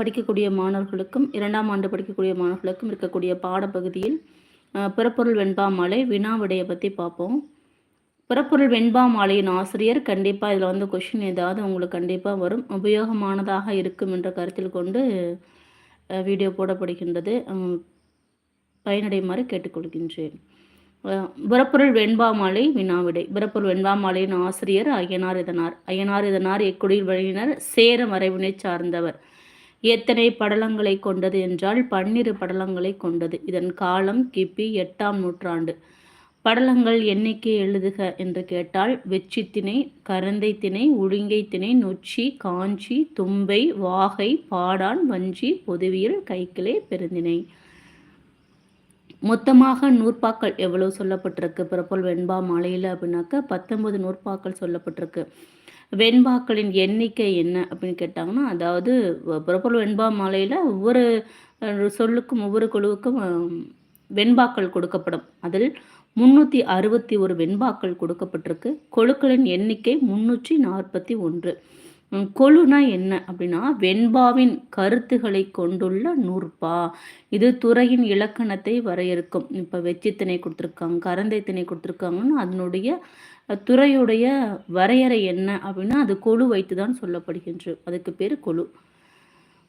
படிக்கக்கூடிய மாணவர்களுக்கும் இரண்டாம் ஆண்டு படிக்கக்கூடிய மாணவர்களுக்கும் இருக்கக்கூடிய பாடப்பகுதியில் பிறப்பொருள் வெண்பா மாலை வினா விடையை பற்றி பார்ப்போம். பிறப்பொருள் வெண்பா மாலையின் ஆசிரியர் கண்டிப்பாக இதில் வந்து கொஷின் ஏதாவது உங்களுக்கு கண்டிப்பாக வரும். உபயோகமானதாக இருக்கும் என்ற கருத்தில் கொண்டு வீடியோ போடப்படுகின்றது. பயனடையுமாறு கேட்டுக்கொள்கின்றேன். பிறப்பொருள் வெண்பாமாலை வினாவிடை. பிறப்பொருள் வெண்பாமாலையின் ஆசிரியர் ஐயனார் இதனார். ஐயனார் இதனார் எக்குடியில் வழியினர். சேர மறைவினை சார்ந்தவர். எத்தனை படலங்களை கொண்டது என்றால் பன்னிரு படலங்களை கொண்டது. இதன் காலம் கிபி எட்டாம் நூற்றாண்டு. படலங்கள் எண்ணிக்கை எழுதுக என்று கேட்டால் வெச்சி திணை கரந்தை திணை உழிங்கை திணை நொச்சி காஞ்சி தும்பை வாகை பாடான் வஞ்சி பொதுவியல் கைக்கிளை பெருந்திணை. மொத்தமாக நூற்பாக்கள் எவ்வளவு சொல்லப்பட்டிருக்கு? பிறப்போல் வெண்பா மாலையில் அப்படின்னாக்க பத்தொன்பது நூற்பாக்கள் சொல்லப்பட்டிருக்கு. வெண்பாக்களின் எண்ணிக்கை என்ன அப்படின்னு கேட்டாங்கன்னா அதாவது பிறப்போல் வெண்பா மாலையில் ஒவ்வொரு சொல்லுக்கும் ஒவ்வொரு குழுவுக்கும் வெண்பாக்கள் கொடுக்கப்படும். அதில் முன்னூற்றி அறுபத்தி ஒரு வெண்பாக்கள் கொடுக்கப்பட்டிருக்கு. கொழுக்களின் எண்ணிக்கை முன்னூற்றி நாற்பத்தி ஒன்று. கொழுனா என்ன அப்படின்னா வெண்பாவின் கருத்துக்களை கொண்டுள்ள நூற்பா. இது துறையின் இலக்கணத்தை வரையறுக்கும். இப்போ வெச்சித்திணை கொடுத்துருக்காங்க கரந்தை திணை கொடுத்துருக்காங்கன்னா அதனுடைய துறையுடைய வரையறை என்ன அப்படின்னா அது கொழு வைத்து தான் சொல்லப்படுகின்ற. அதுக்கு பேர் கொழு.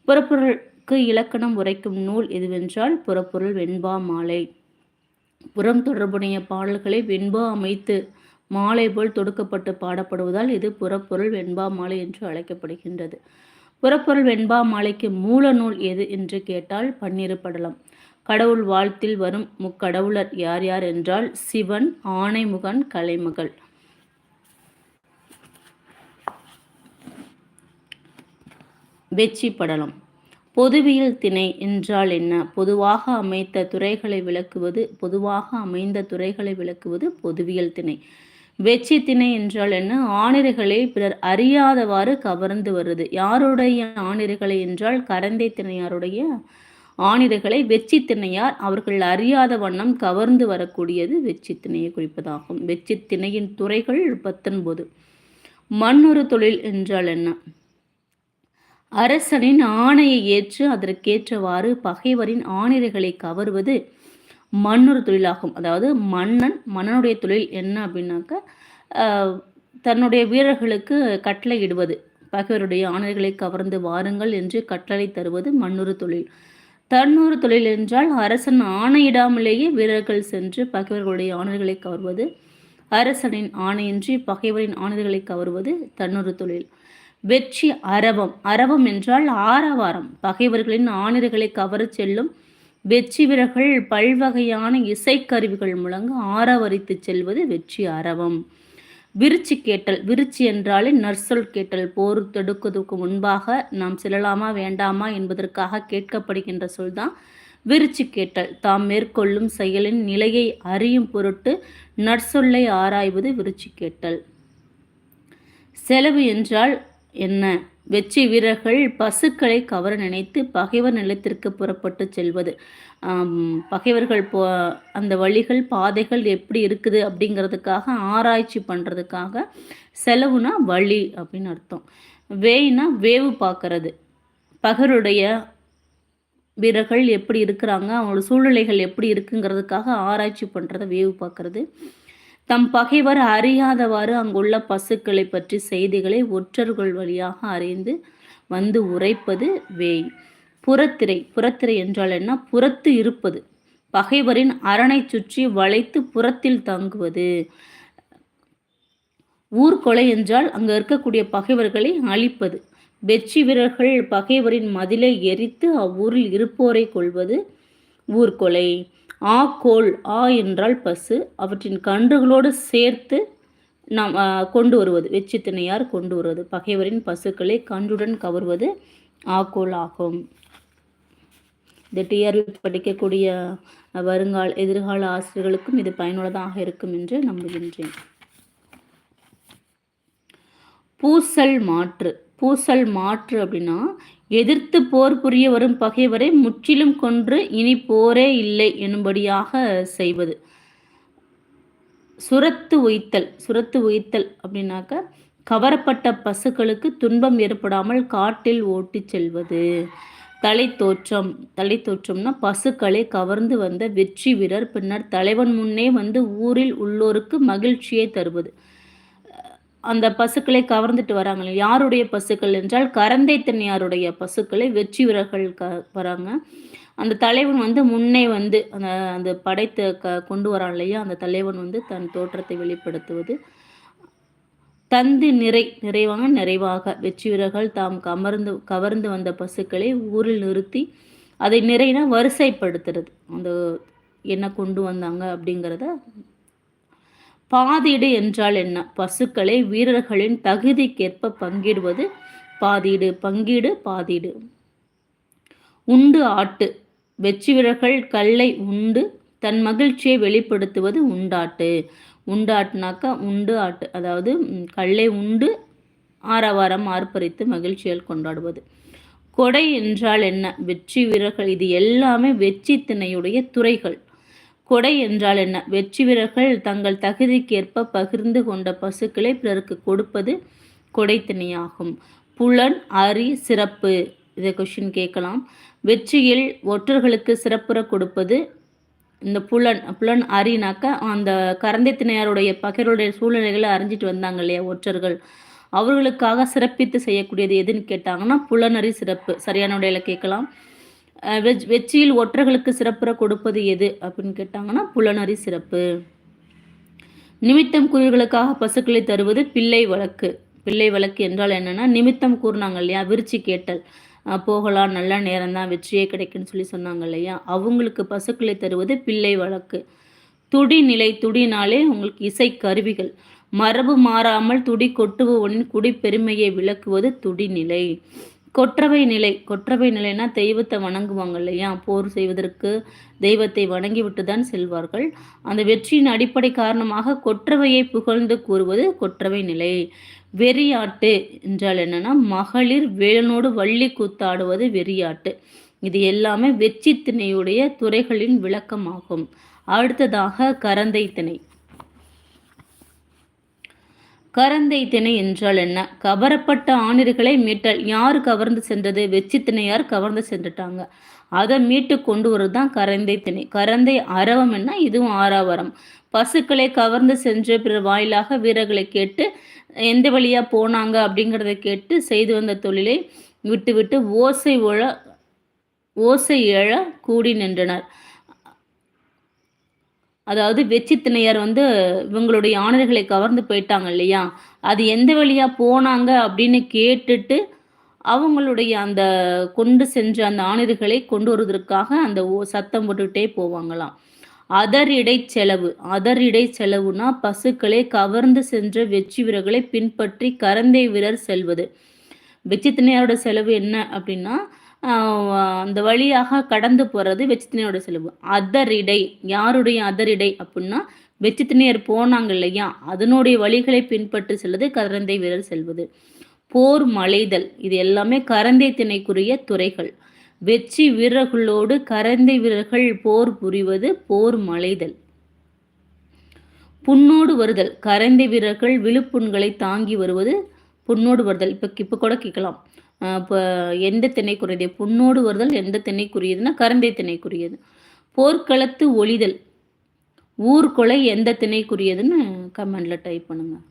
புறப்பொருளுக்கு இலக்கணம் உரைக்கும் நூல் எதுவென்றால் புறப்பொருள் வெண்பா மாலை. புறம் தொடர்புடைய பாடல்களை வெண்பா அமைத்து மாலை போல் தொடுக்கப்பட்டு பாடப்படுவதால் இது புறப்பொருள் வெண்பா மாலை என்று அழைக்கப்படுகின்றது. புறப்பொருள் வெண்பா மாலைக்கு மூல நூல் எது என்று கேட்டால் பன்னிரு படலம். கடவுள் வாழ்த்தில் வரும் முக்கடவுளர் யார் யார் என்றால் சிவன் ஆனைமுகன் கலைமகள். வெற்றி படலம் பொதுவியல் திணை என்றால் என்ன? பொதுவாக அமைத்த துறைகளை விளக்குவது பொதுவாக அமைந்த துறைகளை விளக்குவது பொதுவியல் திணை. வெற்றி திணை என்றால் என்ன? ஆணிரைகளை பிறர் அறியாதவாறு கவர்ந்து வருது. யாருடைய ஆணிரைகளை என்றால் கரந்தை திணையாருடைய ஆணிரைகளை வெச்சி திணையார் அவர்கள் அறியாத வண்ணம் கவர்ந்து வரக்கூடியது வெச்சி திணையை குறிப்பதாகும். வெச்சி திணையின் துறைகள் பத்தொன்பது. மண்ணொரு தொழில் என்றால் என்ன? அரசனின் ஆணையை ஏற்று அதற்கேற்றவாறு பகைவரின் ஆணிரைகளை கவர்வது மண்ணொரு தொழிலாகும். அதாவது மன்னன் மன்னனுடைய தொழில் என்ன அப்படின்னாக்க தன்னுடைய வீரர்களுக்கு கட்டளை இடுவது. பகைவருடைய ஆணைகளை கவர்ந்து வாருங்கள் என்று கட்டளை தருவது மண்ணொரு தொழில். தன்னொரு தொழில் என்றால் அரசன் ஆணையிடாமலேயே வீரர்கள் சென்று பகைவர்களுடைய ஆணைகளை கவர்வது. அரசனின் ஆணையின்றி பகைவரின் ஆணையர்களை கவர்வது தன்னொரு தொழில். வெற்றி அரவம் அரவம் என்றால் ஆரவாரம். பகைவர்களின் ஆணிர்களை கவர செல்லும் வெற்றி வீரர்கள் பல்வகையான இசைக்கருவிகள் முழங்க ஆரவரித்து செல்வது வெற்றி அரவம் விருச்சி கேட்டல். விருச்சி என்றாலே நற்சொல் கேட்டல். போர் தொடுக்குவதற்கு முன்பாக நாம் செல்லலாமா வேண்டாமா என்பதற்காக கேட்கப்படுகின்ற சொல்தான் விருச்சி கேட்டல். தாம் மேற்கொள்ளும் செயலின் நிலையை அறியும் பொருட்டு நற்சொல்லை ஆராய்வது விருச்சி கேட்டல். செலவு என்றால் என்ன? வெற்றி வீரர்கள் பசுக்களை கவர நினைத்து பகைவர் நிலத்திற்கு புறப்பட்டு செல்வது. பகைவர்கள் போ அந்த வழிகள் பாதைகள் எப்படி இருக்குது அப்படிங்கிறதுக்காக ஆராய்ச்சி பண்ணுறதுக்காக செலவுனா வழி அப்படின்னு அர்த்தம். வேய்னா வேவு பார்க்கறது. பகருடைய வீரர்கள் எப்படி இருக்கிறாங்க அவங்களோட சூழ்நிலைகள் எப்படி இருக்குங்கிறதுக்காக ஆராய்ச்சி பண்ணுறத வேவு பார்க்கறது. தம் பகைவர் அறியாதவாறு அங்குள்ள பசுக்களை பற்றி செய்திகளை ஒற்றர்கள் வழியாக அறிந்து வந்து உரைப்பது வேய். புறத்திரை புறத்திரை என்றால் என்ன? புறத்து இருப்பது. பகைவரின் அரணை சுற்றி வளைத்து புறத்தில் தங்குவது. ஊர்கொலை என்றால் அங்கு இருக்கக்கூடிய பகைவர்களை அழிப்பது. வெற்றி வீரர்கள் பகைவரின் மதிலை எரித்து அவ்வூரில் இருப்போரை கொள்வது ஊர்கொலை ஆ கோல் ஆ என்றால் பசு. அவற்றின் கன்றுகளோடு சேர்த்து நாம் கொண்டு வருவது. வெச்சித்திணையார் கொண்டு வருவது. பகைவரின் பசுக்களை கன்றுடன் கவர்வது ஆக்கோல் ஆகும். இந்த டிஆர்பி படிக்கக்கூடிய வருங்கால எதிர்கால ஆசிரியர்களுக்கும் இது பயனுள்ளதாக இருக்கும் என்று நம்புகின்றேன். பூசல் மாற்று. பூசல் மாற்று அப்படின்னா எதிர்த்து போர் புரிய வரும் பகைவரை முற்றிலும் கொன்று இனி போரே இல்லை எனும்படியாக செய்வது. சுரத்து உய்த்தல் சுரத்து உய்த்தல் அப்படின்னாக்க கவரப்பட்ட பசுக்களுக்கு துன்பம் ஏற்படாமல் காட்டில் ஓட்டி செல்வது. தலை தோற்றம் தலை தோற்றம்னா பசுக்களை கவர்ந்து வந்த வெற்றி வீரர் பின்னர் தலைவன் முன்னே வந்து ஊரில் உள்ளோருக்கு மகிழ்ச்சியை தருவது. அந்த பசுக்களை கவர்ந்துட்டு வராங்க யாருடைய பசுக்கள் என்றால் கரந்தை தன்னியாருடைய பசுக்களை வெற்றி வீரர்கள் க வராங்க. அந்த தலைவன் வந்து முன்னே வந்து அந்த அந்த படைத்த க கொண்டு வரான் இல்லையா? அந்த தலைவன் வந்து தன் தோற்றத்தை வெளிப்படுத்துவது. தந்து நிறை நிறைவாக நிறைவாக வெற்றி வீரர்கள் தாம் கமர்ந்து கவர்ந்து வந்த பசுக்களை ஊரில் நிறுத்தி அதை நிறைனா வரிசைப்படுத்துறது. அந்த என்ன கொண்டு வந்தாங்க அப்படிங்கிறத பாதீடு என்றால் என்ன? பசுக்களை வீரர்களின் தகுதிக்கேற்ப பங்கிடுவது பாதீடு பங்கீடு பாதீடு. உண்டு ஆட்டு. வெற்றி வீரர்கள் கல்லை உண்டு தன் மகிழ்ச்சியை வெளிப்படுத்துவது உண்டாட்டு. உண்டாட்டுனாக்கா உண்டு ஆட்டு அதாவது கல்லை உண்டு ஆரவாரம் ஆர்ப்பரித்து மகிழ்ச்சியால் கொண்டாடுவது. கொடை என்றால் என்ன? வெற்றி வீரர்கள் இது எல்லாமே வெற்றி திணையுடைய துறைகள். கொடை என்றால் என்ன? வெற்றி வீரர்கள் தங்கள் தகுதிக்கேற்ப பகிர்ந்து கொண்ட பசுக்களை பிறருக்கு கொடுப்பது கொடைத்தனியாகும். புலன் அரி சிறப்பு. இதை கொஷின் கேட்கலாம். வெற்றியில் ஒற்றர்களுக்கு சிறப்புற கொடுப்பது இந்த புலன் புலன் அறினாக்கா அந்த கரந்தை திணையாருடைய பகைவருடைய சூழ்நிலைகளை அறிஞ்சிட்டு வந்தாங்க இல்லையா ஒற்றர்கள். அவர்களுக்காக சிறப்பித்து செய்யக்கூடியது எதுன்னு கேட்டாங்கன்னா புலனறி சிறப்பு. சரியான உடையில கேட்கலாம். வெஜ் வெற்றியில் ஒற்றர்களுக்கு சிறப்புற கொடுப்பது எது? அப்படின்னு கேட்டாங்கன்னா புலனறி சிறப்பு. நிமித்தம் குயிர்களுக்காக பசுக்களை தருவது பிள்ளை வழக்கு. பிள்ளை வழக்கு என்றால் என்னன்னா நிமித்தம் கூறினாங்க இல்லையா? விரிச்சி கேட்டல். போகலாம் நல்ல நேரம் தான் வெற்றியே கிடைக்குன்னு சொல்லி சொன்னாங்க இல்லையா? அவங்களுக்கு பசுக்களை தருவது பிள்ளை வழக்கு. துடி நிலை துடினாலே உங்களுக்கு இசை கருவிகள். மரபு மாறாமல் துடி கொட்டுபவனின் குடி பெருமையை விளக்குவது துடிநிலை கொற்றவை நிலை கொற்றவை நிலைனா தெய்வத்தை வணங்குவாங்க இல்லையா? போர் செய்வதற்கு தெய்வத்தை வணங்கிவிட்டு தான் செல்வார்கள். அந்த வெற்றியின் அடிப்படை காரணமாக கொற்றவையை புகழ்ந்து கூறுவது கொற்றவை நிலை. வெறியாட்டு என்றால் என்னன்னா மகளிர் வேலனோடு வள்ளி கூத்தாடுவது வெறியாட்டு. இது எல்லாமே வெற்றி திணையுடைய துறைகளின் விளக்கமாகும். அடுத்ததாக கரந்தை திணை. கரந்தை திணை என்றால் என்ன? கவரப்பட்ட ஆணிர்களை மீட்டல். யார் கவர்ந்து சென்றது? வெச்சி திணையார் கவர்ந்து சென்றுட்டாங்க. அதை மீட்டு கொண்டு வருது தான் கரந்தை திணை. கரந்தை அரவம் என்ன? இதுவும் ஆறாவரம் பசுக்களை கவர்ந்து சென்று பிற வாயிலாக வீரர்களை கேட்டு எந்த வழியாக போனாங்க? அப்படிங்கிறத கேட்டு செய்து வந்த தொழிலை விட்டுவிட்டு ஓசை ஒழ ஓசை எழ கூடி நின்றனர். அதாவது வெச்சி திணையர் வந்து இவங்களுடைய ஆணையர்களை கவர்ந்து போயிட்டாங்க இல்லையா? அது எந்த வழியாக போனாங்க அப்படின்னு கேட்டுட்டு அவங்களுடைய அந்த கொண்டு சென்ற அந்த ஆணையர்களை கொண்டு வருவதற்காக அந்த சத்தம் போட்டுக்கிட்டே போவாங்களாம். அதர் இடை செலவு அதர் இடை செலவுனா பசுக்களை கவர்ந்து சென்ற வெற்றி வீரர்களை பின்பற்றி கரந்தை வீரர் செல்வது. வெற்றி செலவு என்ன அப்படின்னா அந்த வழியாக கடந்து போகிறது வெச்சித்தினையோட செலவு. அதரிடை யாருடைய அதரிடை அப்படின்னா வெச்சித்தினையர் போனாங்க இல்லையா அதனுடைய வழிகளை பின்பற்றி செல்வது கரந்தை வீரர் செல்வது. போர் மலைதல் இது எல்லாமே கரந்தை திணைக்குரிய துறைகள். வெற்றி வீரர்களோடு கரந்தை வீரர்கள் போர் புரிவது போர் மலைதல். புண்ணோடு வருதல் கரந்தை வீரர்கள் விழுப்புண்களை தாங்கி வருவது புண்ணோடு வருதல். இப்போ இப்போ கூட கேட்கலாம். இப்போ எந்த திணைக்குரியது? புண்ணோடு வருதல் எந்த திணைக்குரியதுன்னா கரந்தை திணைக்குரியது. போர்க்களத்து ஒளிதல். ஊர்கொலை எந்த திணைக்குரியதுன்னு கமெண்டில் டைப் பண்ணுங்கள்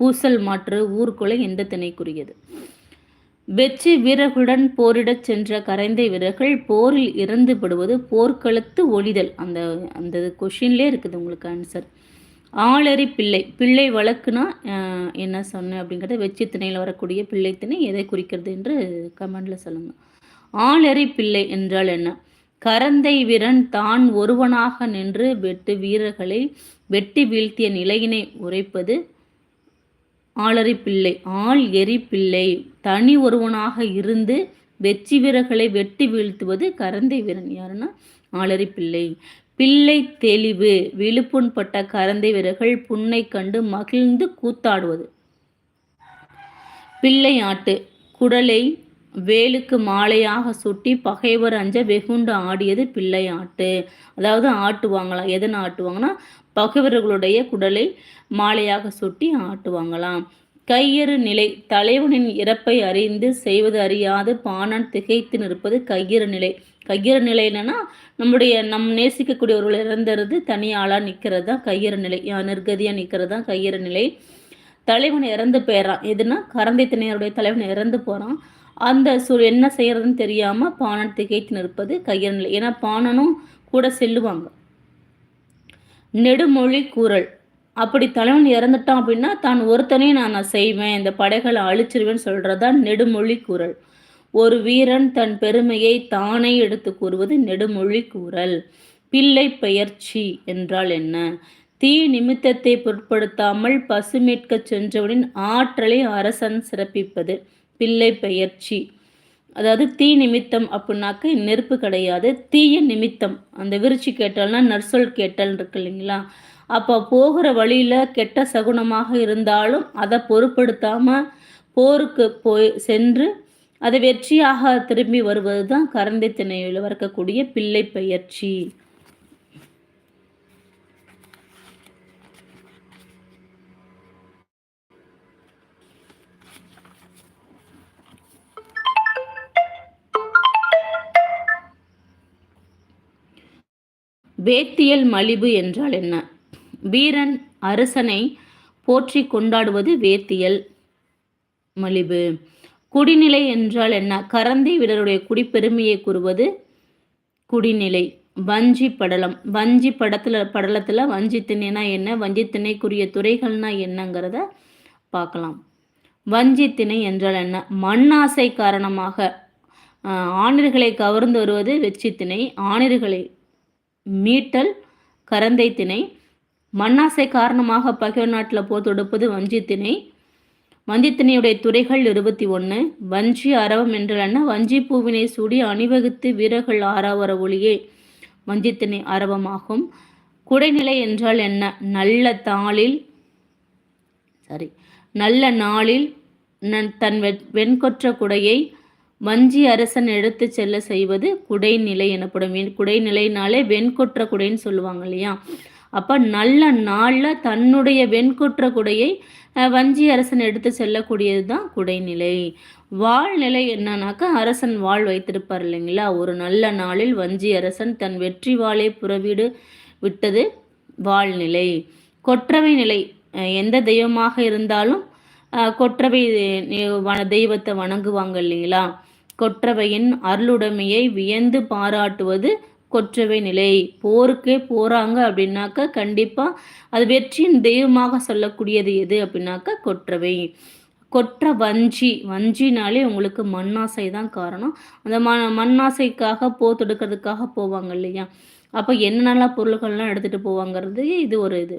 பூசல் மாற்று ஊர்கொலை எந்த திணைக்குரியது? வெற்றி வீரர்களுடன் போரிடச் சென்ற கரைந்தை வீரர்கள் போரில் இறந்துபடுவது போர்க்களத்து ஒளிதல். அந்த அந்த கொஷின்லேயே இருக்குது உங்களுக்கு ஆன்சர் ஆளறி பிள்ளை. பிள்ளை வழக்குனா என்ன சொன்னேன் அப்படிங்கிறத வெற்றி திணையில் வரக்கூடிய பிள்ளை திணை எதை குறிக்கிறது என்று கமெண்டில் சொல்லுங்கள் ஆளறி பிள்ளை என்றால் என்ன? கரந்தை வீரன் தான் ஒருவனாக நின்று வெட்டு வீரர்களை வெட்டி வீழ்த்திய நிலையினை உரைப்பது ஆளறி பிள்ளை. ஆள் எரி பிள்ளை. தனி ஒருவனாக இருந்து வெற்றி வீரர்களை வெட்டி வீழ்த்துவது கரந்தை வீரன். யாருன்னா? ஆளறி பிள்ளை. பிள்ளை தெளிவு விழுப்புண்பட்ட கரந்தை வீரர்கள் புண்ணை கண்டு மகிழ்ந்து கூத்தாடுவது. பிள்ளை ஆட்டு குடலை வேலுக்கு மாலையாக சுட்டி பகைவர் அஞ்ச வெகுண்டு ஆடியது பிள்ளை ஆட்டு. அதாவது ஆட்டுவாங்களாம் எதனை ஆட்டுவாங்கன்னா பகைவர்களுடைய குடலை மாலையாக சுட்டி ஆட்டுவாங்களாம். கையறு நிலை தலைவனின் இறப்பை அறிந்து செய்வது அறியாது பாணன் திகைத்து நிற்பது கையறு நிலை. கையிற நிலை என்னன்னா நம்முடைய நம் நேசிக்கக்கூடியவர்கள் இறந்துறது தனியாளாக நிற்கிறது தான் கையிற நிலை. நிர்கதியாக நிற்கிறது தான் கையிற நிலை. தலைவன் இறந்து போயிடறான். எதுனா கரந்தை திணையருடைய தலைவன் இறந்து போகிறான் அந்த சூழ் என்ன செய்யறதுன்னு தெரியாமல் பானன் திகைத்து நிற்பது கையிற நிலை. ஏன்னா பானனும் கூட செல்லுவாங்க. நெடுமொழி கூறல். அப்படி தலைவன் இறந்துட்டான் அப்படின்னா தான் ஒருத்தனையும் நான் நான் செய்வேன் இந்த படைகளை அழிச்சிருவேன்னு சொல்கிறதான் நெடுமொழி கூறல். ஒரு வீரன் தன் பெருமையை தானே எடுத்து கூறுவது நெடுமொழி கூறல். பிள்ளை பெயர்ச்சி என்றால் என்ன? தீ நிமித்தத்தை பொருட்படுத்தாமல் பசுமீட்க சென்றவனின் ஆற்றலை அரசன் சிறப்பிப்பது பிள்ளை பெயர்ச்சி. அதாவது தீ நிமித்தம் அப்படின்னாக்க நெருப்பு கிடையாது. தீய நிமித்தம். அந்த விரிச்சி கேட்டால்னா நர்சொல் கேட்டல் இருக்கு இல்லைங்களா? அப்போ போகிற வழியில் கெட்ட சகுனமாக இருந்தாலும் அதை பொருட்படுத்தாமல் போருக்கு போய் சென்று அது வெற்றியாக திரும்பி வருவது தான் கரந்தை திணையில் வரக்கூடிய பிள்ளை பயிற்சி வேத்தியல் மலிவு என்றால் என்ன? வீரன் அரசனை போற்றி கொண்டாடுவது வேத்தியல் மலிவு. குடிநிலை என்றால் என்ன? கரந்தை வீரருடைய குடிப்பெருமையை கூறுவது குடிநிலை. வஞ்சி படலம். வஞ்சி படத்தில் படலத்தில் வஞ்சி திணைனா என்ன? வஞ்சி திணைக்குரிய துறைகள்னா என்னங்கிறத பார்க்கலாம். வஞ்சி திணை என்றால் என்ன? மண்ணாசை காரணமாக ஆணிர்களை கவர்ந்து வருவது வெச்சி திணை ஆணிர்களை மீட்டல் கரந்தை திணை மண்ணாசை காரணமாக பகைவர் நாட்டில் போர் தொடுப்பது வஞ்சி திணை வந்தித்தினையுடைய துறைகள் இருபத்தி ஒன்று வஞ்சி அரவம் என்றால் வஞ்சி பூவினை சூடி அணிவகுத்து வீரர்கள் ஆறாவர ஒளியே வஞ்சித்திணை அரவமாகும் குடைநிலை என்றால் என்ன? நல்ல தாளில் சாரி நல்ல நாளில் தன் வெண்கொற்ற குடையை வஞ்சி அரசன் எடுத்து செல்ல செய்வது குடைநிலை எனப்படும். குடைநிலைனாலே வெண்கொற்ற குடைன்னு சொல்லுவாங்க இல்லையா? அப்போ நல்ல நாளில் தன்னுடைய வெண்குற்ற குடையை வஞ்சி அரசன் எடுத்து செல்லக்கூடியது தான் குடைநிலை. வாழ்நிலை என்னன்னாக்கா அரசன் வாழ் வைத்திருப்பார் இல்லைங்களா? ஒரு நல்ல நாளில் வஞ்சி அரசன் தன் வெற்றி வாளை புறவீடு விட்டது வாழ்நிலை. கொற்றவை நிலை எந்த தெய்வமாக இருந்தாலும் கொற்றவை தெய்வத்தை வணங்குவாங்க இல்லைங்களா? கொற்றவையின் அருளுடைமையை வியந்து பாராட்டுவது கொற்றவை நிலை. போருக்கே போகிறாங்க அப்படின்னாக்கா கண்டிப்பாக அது வெற்றியின் தெய்வமாக சொல்லக்கூடியது எது அப்படின்னாக்கா கொற்றவை. கொற்ற வஞ்சி. வஞ்சினாலே உங்களுக்கு மண்ணாசை தான் காரணம். அந்த ம மண்ணாசைக்காக போ தொடுக்கிறதுக்காக போவாங்க இல்லையா? அப்போ என்னென்னலாம் பொருள்கள்லாம் எடுத்துகிட்டு போவாங்கிறது இது ஒரு இது.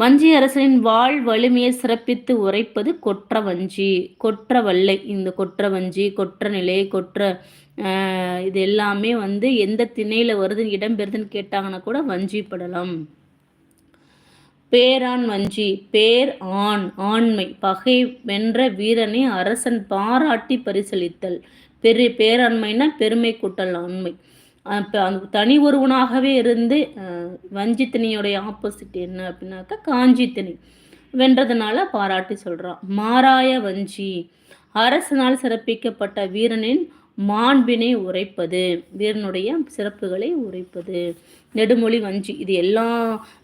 வஞ்சி அரசனின் வாழ் வலிமையை சிறப்பித்து உரைப்பது கொற்ற வஞ்சி. கொற்ற வல்லை இந்த கொற்ற வஞ்சி கொற்ற நிலை கொற்ற இது எல்லாமே வந்து எந்த திணையில் வருது இடம்பெறுதுன்னு கேட்டாங்கன்னா கூட வஞ்சி படலாம். பேரான் வஞ்சி பேர் ஆண் ஆண்மை. பகை வென்ற வீரனை அரசன் பாராட்டி பரிசளித்தல். பெரிய பேராண்மைனா பெருமை கூட்டல் ஆண்மை. தனி ஒருவனாகவே இருந்து வஞ்சி ஆப்போசிட் என்ன அப்படின்னாக்கா காஞ்சி வென்றதுனால பாராட்டி சொல்கிறான் மாராய வஞ்சி அரசனால் சிறப்பிக்கப்பட்ட வீரனின் மாண்பினை உரைப்பது வீரனுடைய சிறப்புகளை உரைப்பது நெடுமொழி வஞ்சி. இது எல்லா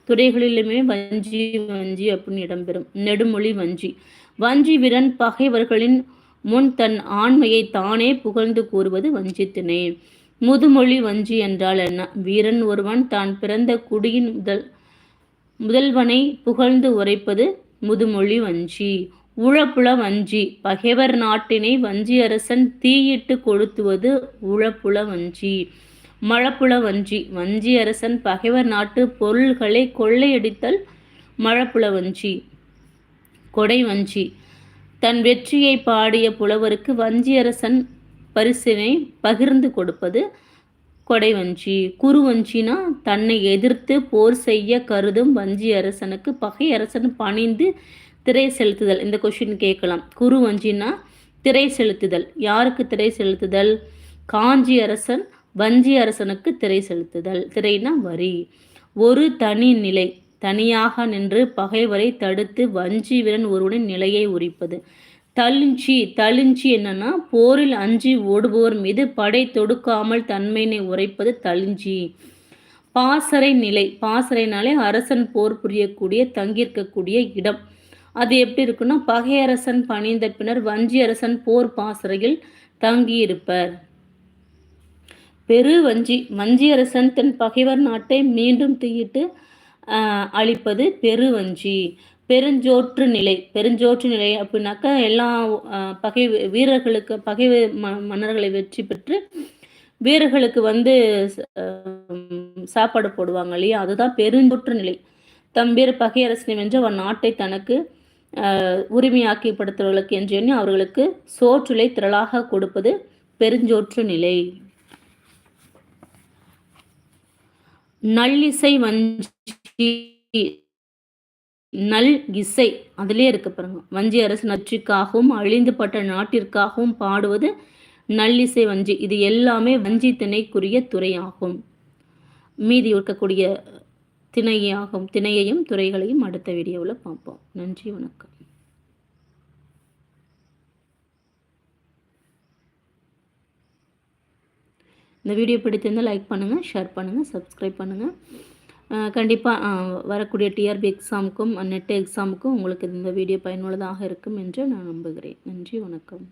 துறைகளிலுமே வஞ்சி வஞ்சி அப்படின்னு இடம்பெறும். நெடுமொழி வஞ்சி. வஞ்சி வீரன் பகைவர்களின் முன் தன் ஆண்மையை தானே புகழ்ந்து கூறுவது வஞ்சித்தினை. முதுமொழி வஞ்சி என்றால் என்ன? வீரன் ஒருவன் தான் பிறந்த குடியின் முதல் முதல்வனை புகழ்ந்து உரைப்பது முதுமொழி வஞ்சி. உழப்புல வஞ்சி பகைவர் நாட்டினை வஞ்சி அரசன் தீயிட்டு கொளுத்துவது உழப்புல வஞ்சி. மழப்புல வஞ்சி வஞ்சி அரசன் பகைவர் நாட்டு பொருள்களை கொள்ளையடித்தல் மழப்புல வஞ்சி. கொடை வஞ்சி தன் வெற்றியை பாடிய புலவருக்கு வஞ்சி அரசன் பரிசினை பகிர்ந்து கொடுப்பது கொடை வஞ்சி குரு வஞ்சினா தன்னை எதிர்த்து போர் செய்ய கருதும் வஞ்சி அரசனுக்கு பகை அரசன் பணிந்து திரை செலுத்துதல். இந்த கொஷின் கேட்கலாம். குரு வஞ்சின்னா திரை செலுத்துதல். யாருக்கு திரை செலுத்துதல்? காஞ்சி அரசன் வஞ்சி அரசனுக்கு திரை செலுத்துதல். திரைனா வரி. ஒரு தனி நிலை. தனியாக நின்று பகைவரை தடுத்து வஞ்சி வீரன் ஒருவனின் நிலையை உரிப்பது. தழிஞ்சி தழிஞ்சி என்னன்னா போரில் அஞ்சி ஓடுபவர் மீது படை தொடுக்காமல் தன்மையினை உரைப்பது தழிஞ்சி. பாசறை நிலை பாசறைனாலே அரசன் போர் புரியக்கூடிய தங்கியிருக்கக்கூடிய இடம். அது எப்படி இருக்குன்னா பகையரசன் பணிந்த பின்னர் வஞ்சி அரசன் போர் பாசறையில் தங்கியிருப்பர். பெரு வஞ்சி வஞ்சி அரசன் தன் பகைவர் நாட்டை மீண்டும் தீயிட்டு அழிப்பது பெருவஞ்சி பெருஞ்சோற்று நிலை பெருஞ்சோற்று நிலை அப்படின்னாக்கா எல்லா பகை வீரர்களுக்கு பகை மன்னர்களை வெற்றி பெற்று வீரர்களுக்கு வந்து சாப்பாடு போடுவாங்க இல்லையா? அதுதான் பெருஞ்சோற்று நிலை. தம்பீர் பகையரசனை வென்று அவன் நாட்டை தனக்கு உரிமையாக்கிப்படுத்துவர்களுக்கு என்று எண்ணி அவர்களுக்கு சோற்றுலை திரளாக கொடுப்பது பெருஞ்சோற்று நிலை. நல்லிசை வஞ்சி நல் இசை. அதிலே இருக்க பாருங்க. வஞ்சி அரசு நச்சுக்காகவும் அழிந்துபட்ட நாட்டிற்காகவும் பாடுவது நல்லிசை வஞ்சி. இது எல்லாமே வஞ்சி திணைக்குரிய துறையாகும். மீதி இருக்கக்கூடிய திணையாகும் திணையையும் துறைகளையும் அடுத்த வீடியோவில் பார்ப்போம். நன்றி வணக்கம். இந்த வீடியோ பிடித்திருந்தால் லைக் பண்ணுங்கள் ஷேர் பண்ணுங்கள் சப்ஸ்கிரைப் பண்ணுங்கள் கண்டிப்பாக வரக்கூடிய டிஆர்பி எக்ஸாமுக்கும் நெட் எக்ஸாமுக்கும் உங்களுக்கு இந்த வீடியோ பயனுள்ளதாக இருக்கும் என்று நான் நம்புகிறேன். நன்றி வணக்கம்.